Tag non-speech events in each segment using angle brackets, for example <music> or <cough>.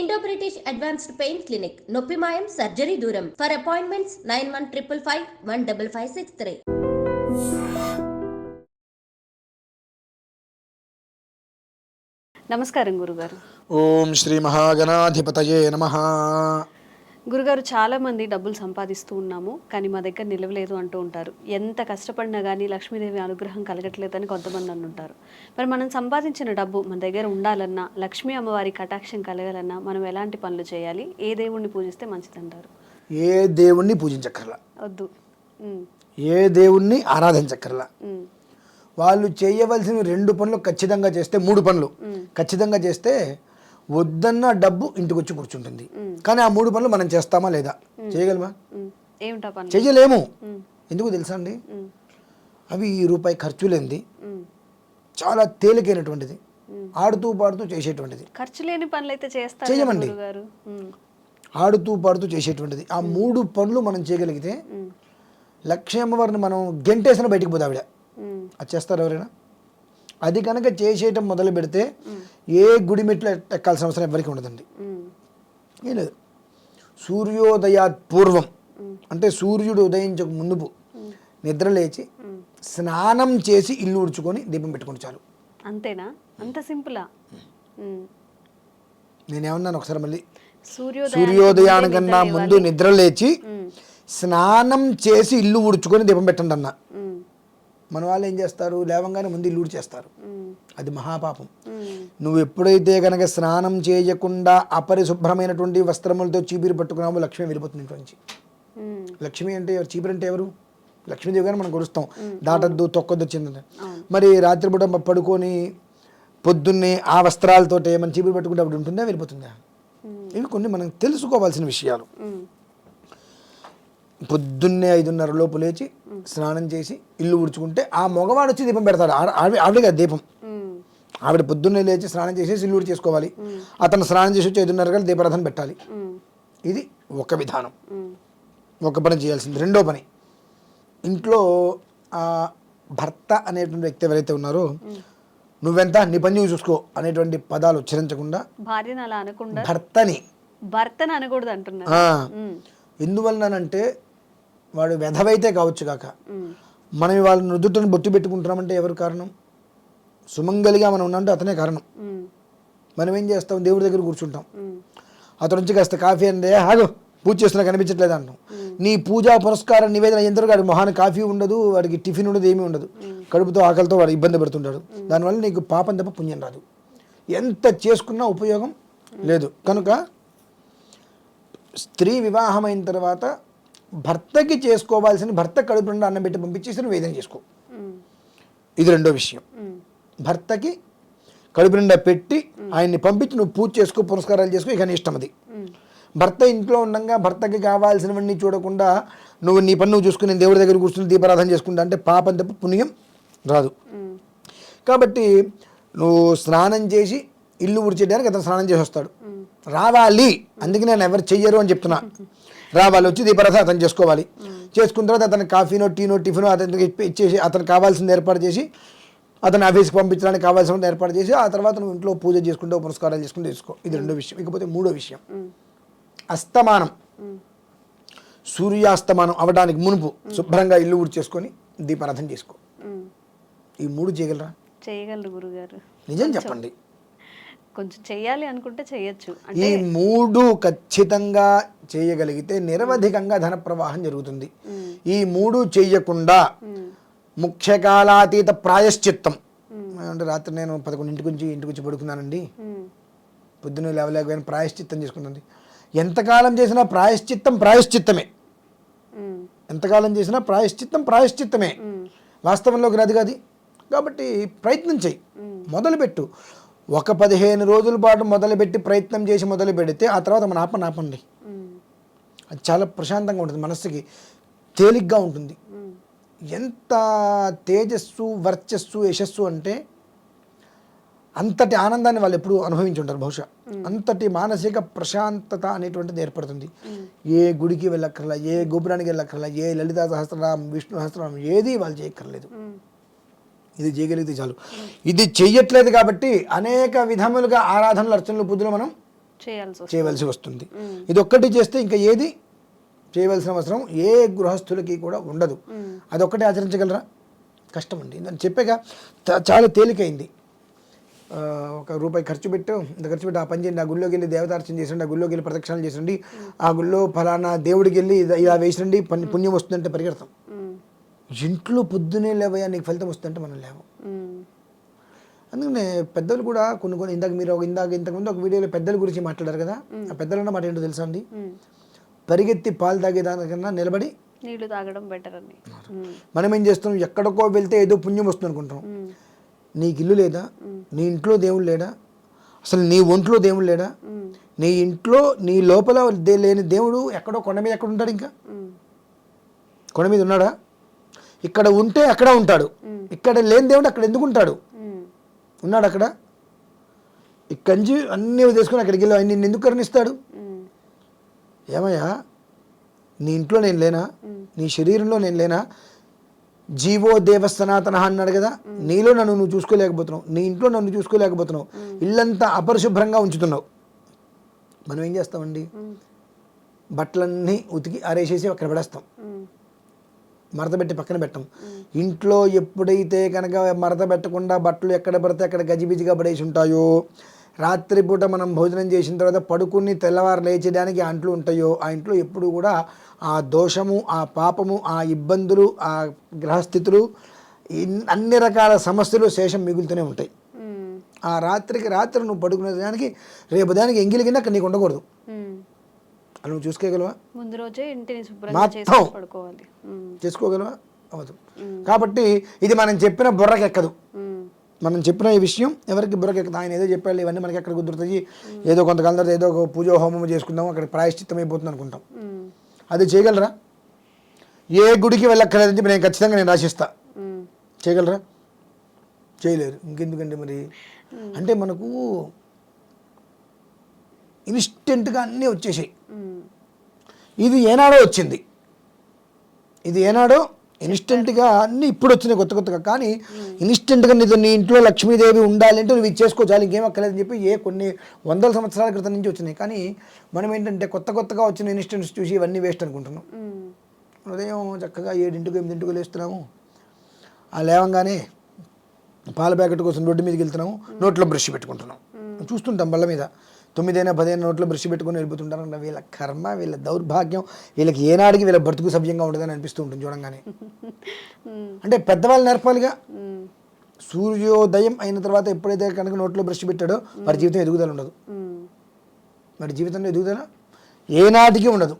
Indo British advanced pain clinic నొప్పి మాయం surgery దూరం. For appointments nine one triple five one double five six three నమస్కారం గురుగారు. ఓం శ్రీ మహాగణాధిపతయే నమ. గురుగారు చాలా మంది డబ్బులు సంపాదిస్తూ ఉన్నాము కానీ మా దగ్గర నిలవలేదు అంటూ ఉంటారు. ఎంత కష్టపడినా కానీ లక్ష్మీదేవి అనుగ్రహం కలగట్లేదని కొంతమంది అంటుంటారు మరి మనం సంపాదించిన డబ్బు మన దగ్గర ఉండాలన్నా లక్ష్మీ అమ్మవారి కటాక్షం కలగాలన్నా మనం ఎలాంటి పనులు చేయాలి? ఏ దేవుణ్ణి పూజిస్తే మంచిదంటారు? ఏ దేవుణ్ణి పూజించక్కర్లా. వద్దు. ఏ దేవుణ్ణి ఆరాధించక్కర్లా. వాళ్ళు చేయవలసిన రెండు పనులు ఖచ్చితంగా చేస్తే మూడు పనులు. ఖచ్చితంగా చేస్తే వద్దన్న డబ్బు ఇంటికి వచ్చి కూర్చుంటుంది. కానీ ఆ మూడు పనులు మనం చేస్తామా లేదా? చేయగలమా? ఉమ్, ఎందుకు తెలుసా అండి? అవి ఈ రూపాయి ఖర్చు లేనిది చాలా తేలికైనటువంటిది. ఆడుతూ పాడుతూ చేసేటువంటిది. ఖర్చు లేని పనులు అయితే చేస్తారు ఉమ్, ఆడుతూ పాడుతూ చేసేటువంటిది. ఆ మూడు పనులు మనం చేయగలిగితే లక్ష్మీ అమ్మవారిని మనం గెంటేసిన బయటికి ఉమ్, అది చేస్తారు ఎవరైనా? అది కనుక చేసేయటం మొదలు పెడితే ఏ గుడి మెట్లు ఎక్క- ఎక్కాల్సిన అవసరం ఎవరికి ఉండదండి. ఏం లేదు. సూర్యోదయాత్ పూర్వం అంటే సూర్యుడు ఉదయించక ముందుపు నిద్ర లేచి స్నానం చేసి ఇల్లు ఉడుచుకొని దీపం పెట్టుకుంటే చాలు. అంతేనా? అంత సింపులా. నేనేమన్నాను ఒకసారి మళ్ళీ? సూర్యోదయానికి సూర్యోదయానికన్నా ముందే నిద్ర లేచి స్నానం చేసి ఇల్లు ఉడుచుకొని దీపం పెట్టండి అన్న. మన వాళ్ళు ఏం చేస్తారు? లేవంగానే ముందు ఇల్లు ఉడిచేస్తారు ఉమ్, అది మహాపాపం. నువ్వు ఎప్పుడైతే కనుక స్నానం చేయకుండా అపరిశుభ్రమైనటువంటి వస్త్రములతో చీపిరి పట్టుకున్నామో లక్ష్మి వెళ్ళిపోతుంది ఇంట్లో నుంచి. ఉమ్, లక్ష్మి అంటే ఎవరు? చీపిరి అంటే ఎవరు? లక్ష్మీదేవి గారు మనం కొరుస్తాం దాటద్దు తొక్కొద్దు వచ్చిందని మరి రాత్రిపూట పడుకొని పొద్దున్నే ఆ వస్త్రాలతోటే మనం చీపిరి పట్టుకుంటే అప్పుడు ఉంటుందా? వెళ్ళిపోతుందా? ఇవి కొన్ని మనం తెలుసుకోవాల్సిన విషయాలు. పొద్దున్నే ఐదున్నర లోపు లేచి స్నానం చేసి ఇల్లు ఉడుచుకుంటే ఆ మగవాడు వచ్చి దీపం పెడతాడు. ఆడ- ఆవిడ ఆవిడగా దీపం. ఆవిడ పొద్దున్నే లేచి స్నానం చేసేసి ఇల్లు చేసుకోవాలి అతను స్నానం చేసి వచ్చి ఐదున్నర గంటల దీపారాధన పెట్టాలి. ఇది ఒక విధానం. ఒక పని చేయాల్సింది. రెండో పని. ఇంట్లో ఆ భర్త అనేటువంటి వ్యక్తి ఎవరైతే ఉన్నారో నువ్వెంత? నీ పని నువ్వు చూసుకో అనేటువంటి పదాలు ఉచ్చరించకుండా భర్తని. భర్తను అనకూడదు ఉమ్, ఎందువలనంటే వాడు వెధవైతే కావచ్చు కాక. మనం వాళ్ళ నుదుటను బొట్టు పెట్టుకుంటున్నామంటే ఎవరు కారణం? సుమంగలిగా మనం ఉన్నామంటే అతనే కారణం. మనం ఏం చేస్తాం? దేవుడి దగ్గర కూర్చుంటాం. ఉమ్, నుంచి కాస్త కాఫీ అందే ఆగు పూజ చేస్తున్నా కనిపించట్లేదు అంటాం. నీ పూజా పురస్కార నివేదన ఎందరో వాడి మొహానికి కాఫీ ఉండదు వాడికి టిఫిన్ ఉండదు ఏమీ ఉండదు. కడుపుతో ఆకలితో వాడు ఇబ్బంది పడుతుంటాడు. దానివల్ల నీకు పాపం తప్ప పుణ్యం రాదు. ఎంత చేసుకున్నా ఉపయోగం లేదు. కనుక స్త్రీ వివాహమైన తర్వాత భర్తకి చేసుకోవాల్సిన భర్త కడుపు నుండి అన్నం పెట్టి పంపించేసి నువ్వు ఏదైనా చేసుకో. ఇది రెండో విషయం. భర్తకి కడుపు నిండా పెట్టి ఆయన్ని పంపించి నువ్వు పూజ చేసుకో పురస్కారాలు చేసుకో ఇక నీ ఇష్టం అది. భర్త ఇంట్లో ఉండగా భర్తకి కావాల్సినవన్నీ చూడకుండా నువ్వు నీ పని నువ్వు చూసుకుని దేవుడి దగ్గర కూర్చుని దీపారాధన చేసుకుంటా అంటే పాపం తప్ప పుణ్యం రాదు. కాబట్టి నువ్వు స్నానం చేసి ఇల్లు ఉడిచేయడానికి అతను స్నానం చేసి వస్తాడు. రావాలి. అందుకే నేను ఎవరు చెయ్యరు అని చెప్తున్నా. <laughs> రావాలి వచ్చి దీపారాధన అతను చేసుకోవాలి. చేసుకున్న తర్వాత అతను కాఫీనో టీనో టిఫినో అతనికి ఇచ్చేసి అతను కావాల్సింది ఏర్పాటు చేసి అతను ఆఫీస్కి పంపించడానికి కావాల్సిన ఏర్పాటు చేసి ఆ తర్వాత నువ్వు ఇంట్లో పూజ చేసుకుంటూ పురస్కారాలు చేసుకుంటూ చేసుకో ఇది రెండో విషయం. ఇకపోతే మూడో విషయం. అస్తమానం. సూర్యాస్తమానం అవడానికి మునుపు శుభ్రంగా ఇల్లు ఊడ్చేసుకొని దీపారాధన చేసుకో. ఈ మూడు చేయగలరా? చేయగలరు గురుగారు. నిజం చెప్పండి. కొంచెం చెయ్యాలి అనుకుంటే చేయొచ్చు. ఈ మూడు ఖచ్చితంగా చేయగలిగితే నిరవధికంగా ధన ప్రవాహం జరుగుతుంది. ఈ మూడు చెయ్యకుండా ఉమ్, ముఖ్యకాలాతీత ప్రాయశ్చిత్తం. అంటే రాత్రి నేను పదకొండింటికి నుంచి ఇంటికి వచ్చి పడుకున్నానండి. పొద్దున్న లేవలేకపోయిన ప్రాయశ్చిత్తం చేసుకుంటుంది. ఎంతకాలం చేసినా ప్రాయశ్చిత్తం ప్రాయశ్చిత్తమే. ఎంతకాలం చేసినా ప్రాయశ్చిత్తం ప్రాయశ్చిత్తమే. వాస్తవంలోకి రాదు కాదు. కాబట్టి ప్రయత్నం చెయ్యి మొదలుపెట్టు. ఒక పదిహేను రోజుల పాటు మొదలుపెట్టి ప్రయత్నం చేసి మొదలు పెడితే ఆ తర్వాత మన ఆపని ఆపండి అది చాలా ప్రశాంతంగా ఉంటుంది మనస్సుకి తేలిగ్గా ఉంటుంది. ఎంత తేజస్సు వర్చస్సు యశస్సు అంటే అంతటి ఆనందాన్ని వాళ్ళు ఎప్పుడు అనుభవించి ఉంటారు బహుశా అంతటి మానసిక ప్రశాంతత అనేటువంటిది ఏర్పడుతుంది. ఏ గుడికి వెళ్ళక్కర్లా ఏ గోపురానికి వెళ్ళక్కర్లా ఏ లలితా సహస్రనామం విష్ణు సహస్రనామం ఏది వాళ్ళు చేయక్కర్లేదు. ఇది చేయగలిగితే చాలు. ఇది చెయ్యట్లేదు కాబట్టి అనేక విధములుగా ఆరాధనలు అర్చనలు పూజలు మనం చేయవలసి వస్తుంది. ఇది ఒక్కటి చేస్తే ఇంకా ఏది చేయవలసిన అవసరం? ఏ గృహస్థులకి కూడా ఉండదు. అదొక్కటి ఆచరించగలరా? కష్టం అండి నేను చెప్పాక చాలా తేలికైంది. ఒక రూపాయి ఖర్చు పెట్టు ఇంత ఖర్చు పెట్టి ఆ పని చేయండి ఆ గుళ్ళోకి వెళ్ళి దేవతార్చన చేసండి ఆ గుళ్ళోకి వెళ్ళి ప్రదక్షిణాలు చేసండి ఆ గుళ్ళో ఫలానా దేవుడికి వెళ్ళి ఇలా- పని పుణ్యం వస్తుందంటే పరిగెడతాం. ఇంట్లో పొద్దునే లేవయ్యా నీకు ఫలితం వస్తుందంటే మనం లేవం. అందుకనే పెద్దలు కూడా కొన్ని కొన్ని ఇందాక మీరు ఒక- ఇందాక ఇంతకుముందు ఒక వీడియోలో పెద్దల గురించి మాట్లాడారు కదా ఆ పెద్దలన్న మాట ఏంటో తెలుసా అండి. పరిగెత్తి పాలు తాగేదానికన్నా నిలబడి నీళ్ళు తాగడం బెటర్ అని మనం ఏం చేస్తాం ఎక్కడికో వెళ్తే ఏదో పుణ్యం వస్తుంది అనుకుంటాం నీకు ఇల్లు లేదా? నీ ఇంట్లో దేవుడు లేడా? అసలు నీ ఒంట్లో దేవుడు లేడా? నీ ఇంట్లో నీ లోపల లేని దేవుడు ఎక్కడో కొండ మీద ఎక్కడ ఉంటాడు ఇంకా? కొండ మీద ఉన్నాడా? ఇక్కడ ఉంటే అక్కడ ఉంటాడు. ఇక్కడ లేని దేవుడు అక్కడ ఎందుకు ఉంటాడు? ఉన్నాడు అక్కడ? ఇక్కడి నుంచి అన్నీ వదిలేసుకొని అక్కడికి వెళ్ళి నిన్ను ఎందుకు కరుణిస్తాడు? ఏమయ్యా? నీ ఇంట్లో నేను లేనా? నీ శరీరంలో నేను లేనా? జీవో దేవ సనాతన అన్నాడు కదా? నీలో నన్ను నువ్వు చూసుకోలేకపోతున్నావు. నీ ఇంట్లో నన్ను చూసుకోలేకపోతున్నావు. ఇల్లంతా అపరిశుభ్రంగా ఉంచుతున్నావు. మనం ఏం చేస్తామండి? బట్టలన్నీ ఉతికి ఆరేసేసి అక్కడ పడేస్తాం. మడత పెట్టి పక్కన పెట్టం. ఇంట్లో ఎప్పుడైతే కనుక మడత పెట్టకుండా బట్టలు ఎక్కడ పడితే అక్కడ గజిబిజిగా పడేసి ఉంటాయో రాత్రిపూట మనం భోజనం చేసిన తర్వాత పడుకుని తెల్లవారు లేచేయడానికి ఆ అంట్లు ఉంటాయో ఆ ఇంట్లో ఎప్పుడు కూడా ఆ దోషము ఆ పాపము ఆ ఇబ్బందులు ఆ గ్రహస్థితులు అన్ని రకాల సమస్యలు శేషం మిగులుతూనే ఉంటాయి. ఆ రాత్రికి రాత్రి నువ్వు పడుకునే దానికి రేపు దానికి ఎంగిలి కింద అక్కడ నీకు ఉండకూడదు. నువ్వు చూసుకోగలవా? ముందు రోజే ఇంటిని శుభ్రంగా పడుకోవాలి. చేసుకోగలవా? అవదు కాబట్టి ఇది మనం చెప్పిన బుర్రకెక్కదు. మనం చెప్పిన ఈ విషయం ఎవరికి బుర్రకెక్కదు. ఆయన ఏదో చెప్పాడు ఇవన్నీ మనకి ఎక్కడ కుదురుతాయి? ఏదో కొంతకాలం తర్వాత ఏదో ఒక పూజ హోమం చేసుకుందాం అక్కడ ప్రాయశ్చిత్తం అయిపోతుంది అనుకుంటాం అది చేయగలరా? ఏ గుడికి వెళ్ళక్కర్లేదని చెప్పి నేను ఖచ్చితంగా నేను రాసిస్తా. చేయగలరా? చేయలేరు. ఇంకెందుకంటే మరి? అంటే మనకు ఇన్స్టెంట్గా అన్నీ వచ్చేసాయి. ఇది ఏనాడో వచ్చింది. ఇది ఏనాడో ఇన్స్టెంట్గా అన్ని ఇప్పుడు వచ్చినాయి కొత్త కొత్తగా. కానీ ఇన్స్టెంట్గా నీతో నీ ఇంట్లో లక్ష్మీదేవి ఉండాలి అంటే నువ్వు ఇది చేసుకో చాలు ఇంకేం అక్కర్లేదని చెప్పి ఏ కొన్ని వందల సంవత్సరాల క్రితం నుంచి వచ్చినాయి. కానీ మనం ఏంటంటే కొత్త కొత్తగా వచ్చిన ఇన్స్టెంట్స్ చూసి ఇవన్నీ వేస్ట్ అనుకుంటున్నాం. ఉదయం చక్కగా ఏడింటికి ఎనిమిదింటికి లేస్తున్నాము. ఆ లేవంగానే పాల ప్యాకెట్ కోసం రోడ్డు మీదకి వెళ్తున్నాము. నోట్లో బ్రష్ పెట్టుకుంటున్నాం. చూస్తుంటాం బల్ల మీద. తొమ్మిదైనా పదిహేను నోట్లో బ్రష్ పెట్టుకొని వెళ్ళిపోతుంటారు. వీళ్ళ కర్మ వీళ్ళ దౌర్భాగ్యం వీళ్ళకి ఏనాడికి వీళ్ళ బ్రతుకు సభ్యంగా ఉండదని అనిపిస్తూ ఉంటుంది చూడంగానే. <laughs> అంటే పెద్దవాళ్ళు నేర్పాలిగా. సూర్యోదయం అయిన తర్వాత ఎప్పుడైతే కనుక నోట్లో బ్రష్ పెట్టాడో వాడి జీవితం ఎదుగుదల ఉండదు. వాడి జీవితంలో ఎదుగుదల ఏనాటికి ఉండదు.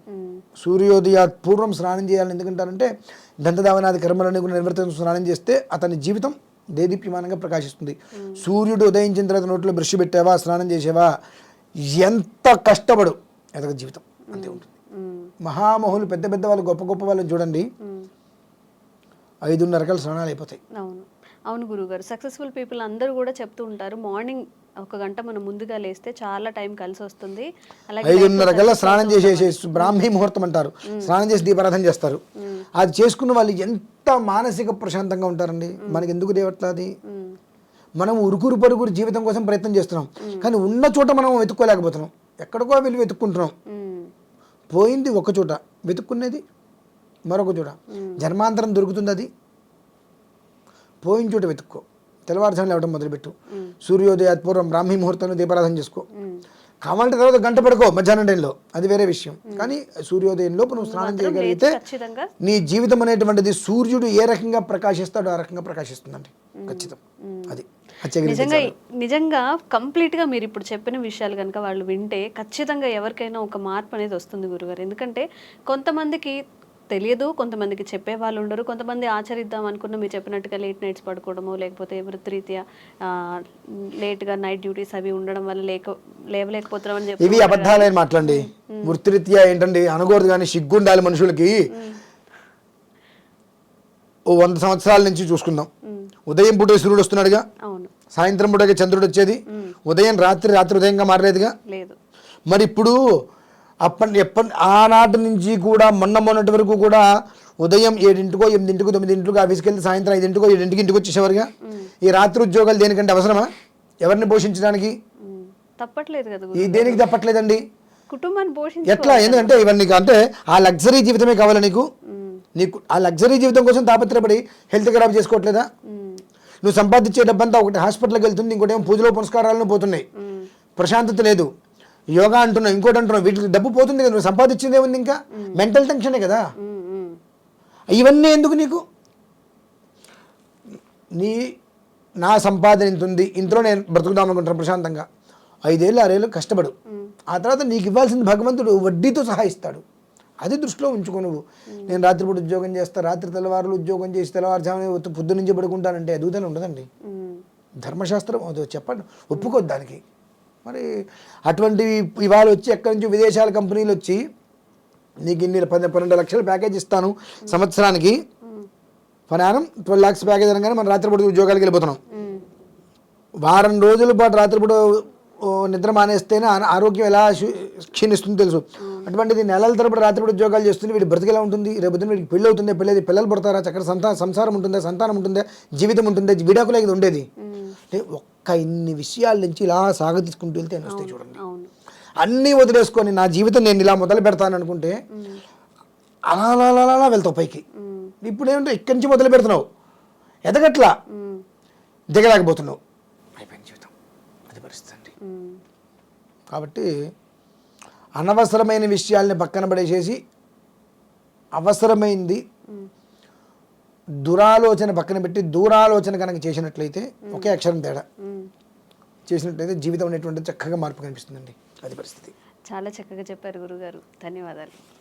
సూర్యోదయ పూర్వం స్నానం చేయాలని ఎందుకంటారంటే దంతదావనాది కర్మలన్నీ కూడా నిర్వర్తించి స్నానం చేస్తే అతని జీవితం దేదీప్యమానంగా ప్రకాశిస్తుంది. సూర్యుడు ఉదయించిన తర్వాత నోట్లో బ్రష్ పెట్టావా స్నానం చేసావా? ఎంత కష్టపడు ఎదగ జీవితం. అంతే ఉంటుంది. మహామహులు పెద్ద పెద్ద వాళ్ళు గొప్ప గొప్ప వాళ్ళని చూడండి. ఐదున్నర రకాల స్నానాలు అయిపోతాయి. అవును. అవును గురుగారు. సక్సెస్ఫుల్ పీపుల్ అందరూ కూడా చెప్తూ ఉంటారు మార్నింగ్ ఒక గంట మనం ముందుగా లేస్తే చాలా టైం కలిసి వస్తుంది. ఐదున్నర కల్లా స్నానం చేసేసి బ్రాహ్మీ ముహూర్తం అంటారు. స్నానం చేసి దీపారాధన చేస్తారు. అది చేసుకున్న వాళ్ళు ఎంత మానసిక ప్రశాంతంగా ఉంటారండి. మనకి ఎందుకు దేవట్లా అది? ఉమ్, మనం ఉరుకురు పరుగురు జీవితం కోసం ప్రయత్నం చేస్తున్నాం. కానీ ఉన్న చోట మనం వెతుక్కోలేకపోతున్నాం. ఎక్కడికో వెళ్ళి వెతుక్కుంటున్నాం. పోయింది ఒక చోట. వెతుక్కునేది మరొక చోట. జన్మాంతరం దొరుకుతుంది అది. పోయిన చోట వెతుక్కో. తెల్లవారుజాము లేవడం మొదలుపెట్టు. సూర్యోదయ పూర్వం బ్రాహ్మీ ముహూర్తంలో దీపారాధన చేసుకో. కావాలంటే తర్వాత గంట పడుకో మధ్యాహ్నం టైంలో. అది వేరే విషయం. కానీ సూర్యోదయం లోపు నువ్వు స్నానం చేయగలిగితే నీ జీవితం అనేటువంటిది సూర్యుడు ఏ రకంగా ప్రకాశిస్తాడో ఆ రకంగా ప్రకాశిస్తుందండి. ఖచ్చితం. అది. నిజంగా నిజంగా కంప్లీట్గా మీరు ఇప్పుడు చెప్పిన విషయాలు కనుక వాళ్ళు వింటే ఖచ్చితంగా ఎవరికైనా ఒక మార్పు అనేది వస్తుంది గురుగారు. ఎందుకంటే కొంతమందికి తెలియదు కొంతమందికి చెప్పే వాళ్ళు ఉండరు కొంతమంది ఆచరిద్దాం అనుకున్న మీరు చెప్పినట్టుగా లేట్ నైట్స్ పడుకోవడము లేకపోతే వృత్తిరీత్యా లేట్గా నైట్ డ్యూటీస్ అవి ఉండడం వల్ల లేక లేవలేకపోతున్నాం అని చెప్పి ఇవి అబద్ధాలైన మాటలండి వృత్తిరీత్యా ఏంటండి? అనకూడదు కానీ సిగ్గుండాలి మనుషులకి. ఓ వంద సంవత్సరాల నుంచి చూసుకుందాం. ఉదయం పూట సూర్యుడు వస్తున్నాడుగా. సాయంత్రం పూటకి చంద్రుడు వచ్చేది. ఉదయం రాత్రి రాత్రి ఉదయంగా మారలేదుగా. లేదు. మరి ఇప్పుడు అప్పటి ఎప్పటి ఆనాటి నుంచి కూడా మొన్న మొన్నటి వరకు కూడా ఉదయం ఏడింటికో ఎనిమిదింటికో తొమ్మిదింటికో ఆఫీస్కి వెళ్తే సాయంత్రం ఐదింటికో ఏడింటికి ఇంటికి వచ్చేసేవారుగా. ఈ రాత్రి ఉద్యోగాలు దేనికంటే అవసరమా? ఎవరిని పోషించడానికి? తప్పట్లేదు కదా దేనికి తప్పట్లేదండి? కుటుంబాన్ని పోషించి ఎట్లా? ఎందుకంటే ఇవన్నీ అంటే ఆ లగ్జరీ జీవితమే కావాలి నీకు? నీకు ఆ లగ్జరీ జీవితం కోసం తాపత్రపడి హెల్త్ ఖరాబ్ చేసుకోవట్లేదా? నువ్వు సంపాదించే డబ్బంతా ఒకటి హాస్పిటల్కి వెళ్తుంది ఇంకోటి ఏమో పూజలో పునస్కారాలను పోతున్నాయి. ప్రశాంతత లేదు. యోగా అంటున్నావు ఇంకోటి అంటున్నావు వీటికి డబ్బు పోతుంది కదా నువ్వు సంపాదించింది ఏముంది ఇంకా? మెంటల్ టెన్షనే కదా? ఇవన్నీ ఎందుకు నీకు? నీ నా సంపాదన ఇంత ఉంది ఇంట్లో నేను బ్రతుకుదాం అనుకుంటాను ప్రశాంతంగా. ఐదేళ్ళు ఆరేళ్ళు కష్టపడు. ఆ తర్వాత నీకు ఇవ్వాల్సింది భగవంతుడు వడ్డీతో సహా ఇస్తాడు అది దృష్టిలో ఉంచుకో నువ్వు. నేను రాత్రిపూట ఉద్యోగం చేస్తా రాత్రి తెల్లవారులు ఉద్యోగం చేసి తెల్లవారుజామున పొద్దు నుంచి పడుకుంటానంటే ఎదుగుదల ఉండదండి. ధర్మశాస్త్రం అది చెప్పండి. ఒప్పుకోద్దు దానికి. మరి అటువంటివి ఇవాళ వచ్చి ఎక్కడి నుంచి విదేశాల కంపెనీలు వచ్చి నీకు ఇన్ని పది పన్నెండు లక్షల ప్యాకేజ్ ఇస్తాను సంవత్సరానికి. పనానం ట్వెల్వ్ ల్యాక్స్ ప్యాకేజ్ అనగానే మనం రాత్రిపూట ఉద్యోగాలకు వెళ్ళిపోతున్నాం. వారం రోజుల పాటు రాత్రిపూట నిద్ర మానేస్తేనే ఆరోగ్యం ఎలా క్షీ- క్షీణిస్తుందో తెలుసు. అటువంటిది నెలల తరబడి రాత్రిపూట ఉద్యోగాలు చేస్తుంది వీడి బ్రతికి ఎలా ఉంటుంది రేపు పొద్దున్న వీడికి పెళ్ళి అవుతుంది పెళ్ళేది పిల్లలు పుడతారా చక్కటి సంతా సంసారం ఉంటుందా సంతానం ఉంటుందా జీవితం ఉంటుందా విడాకులే ఉండేది? అంటే ఒక్క ఇన్ని విషయాల నుంచి ఇలా సాగతీసుకుంటూ వెళ్తే వస్తాయి చూడండి. అన్నీ వదిలేసుకొని నా జీవితం నేను ఇలా మొదలు పెడతాను అనుకుంటే అలా అలా అలా అలా అలా వెళ్తావు పైకి. ఇప్పుడు ఏంటంటే ఇక్కడి నుంచి మొదలు పెడుతున్నావు. ఎదగట్లా? దిగలేకపోతున్నావు అయిపోయింది జీవితం అది పరిస్థితి అండి కాబట్టి అనవసరమైన విషయాల్ని పక్కన పడేసేసి అవసరమైంది దురాలోచన పక్కన పెట్టి దూరాలోచన కనుక చేసినట్లయితే ఒకే అక్షరం తేడా. చేసినట్లయితే జీవితం అనేటువంటిది చక్కగా మార్పు కనిపిస్తుందండి. అది పరిస్థితి. చాలా చక్కగా చెప్పారు గురుగారు. ధన్యవాదాలు.